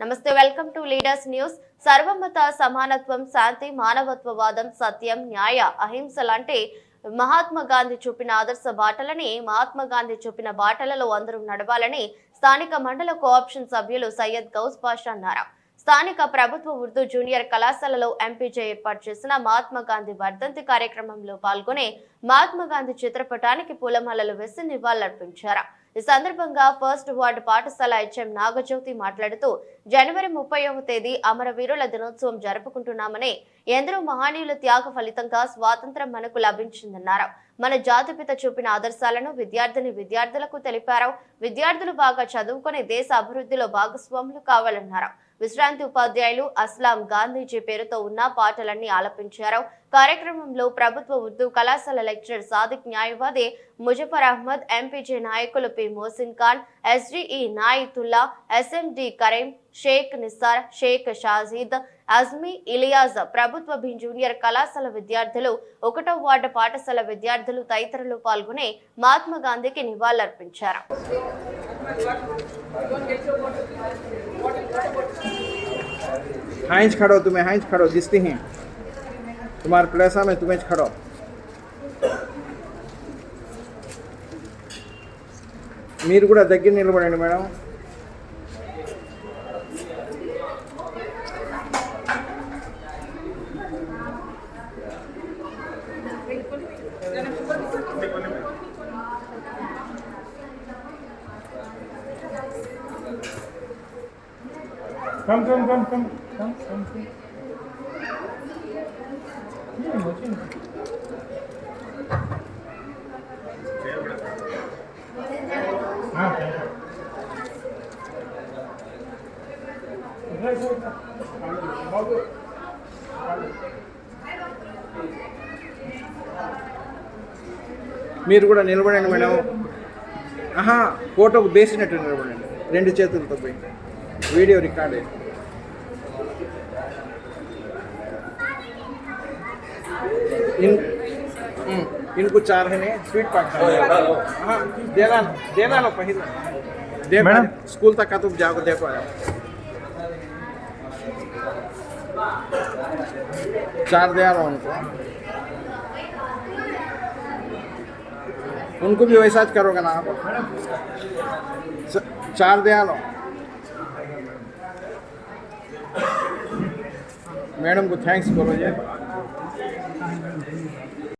Namaste welcome to leaders news. సర్వమత సమానత్వం శాంతి మానవత్వవాదం సత్యం న్యాయ అహింస లాంటి మహాత్మా గాంధీ చూపిన ఆదర్శ బాటలని మహాత్మా గాంధీ చూపిన బాటలలో అందరూ నడవాలని స్థానిక మండల కోఆప్షన్ సభ్యులు సయ్యద్ గౌస్ పాషా అన్నారు. స్థానిక ప్రభుత్వ ఉర్దూ జూనియర్ కళాశాలలో ఎంపీజే ఏర్పాటు చేసిన మహాత్మా గాంధీ వర్ధంతి కార్యక్రమంలో పాల్గొని మహాత్మా గాంధీ చిత్రపటానికి పూలమాలలు వేసి నివాళులర్పించారు. ఈ సందర్భంగా ఫస్ట్ వార్డు పాఠశాల హెచ్ఎం నాగజ్యోతి మాట్లాడుతూ జనవరి ముప్పైవ తేదీ అమరవీరుల దినోత్సవం జరుపుకుంటున్నామని ఎందరో మహనీయుల త్యాగ ఫలితంగా స్వాతంత్రం మనకు లభించిందన్నారు. మన జాతిపిత చూపిన ఆదర్శాలను విద్యార్థిని విద్యార్థులకు తెలిపారు. విద్యార్థులు బాగా చదువుకొని దేశ అభివృద్ధిలో భాగస్వాములు కావాలన్నారు. విశ్రాంతి ఉపాధ్యాయులు అస్లాం గాంధీజీ పేరుతో ఉన్న పాటలన్నీ ఆలపించారు. కార్యక్రమంలో ప్రభుత్వ ఉర్దూ కళాశాల లెక్చరర్ సాదిక్ న్యాయవాది ముజఫర్ అహ్మద్ ఎంపీజే నాయకులు P Mohsin Khan SDE Naitullah SMD Karim Sheikh Nissar Sheikh Shajid Azmi Iliyaz ప్రభుత్వ భీం జూనియర్ కళాశాల విద్యార్థులు ఒకటో వార్డు పాఠశాల విద్యార్థులు తదితరులు పాల్గొని మహాత్మా గాంధీకి నివాళులర్పించారు. हाइंस खड़ो तुम्हें हाइंस खड़ो दिखती हैं तुम्हारे प्लेसा में तुम्हें खड़ो మీరు కూడా దగ్గర నిలబడండి madam Come, Come, come, come, come, come, come. Hmm, watching. Ah, okay. Right, right, right. Babu. Babu. మీరు కూడా నిలబడండి మేడం ఆహా ఫోటోకు బేసినట్టు నిలబడండి రెండు చేతులతో పోయి వీడియో రికార్డ్ అయ్యి इन हम्म, इनको चार है ने स्वीट पार्ट हाँ देना देना लो पहले देखो मैडम। स्कूल तक का तुम जाओ देखो आया चार दे रहा उनको उनको भी वैसा करोगे ना आप चार दया लो मैडम को थैंक्स बोलो ये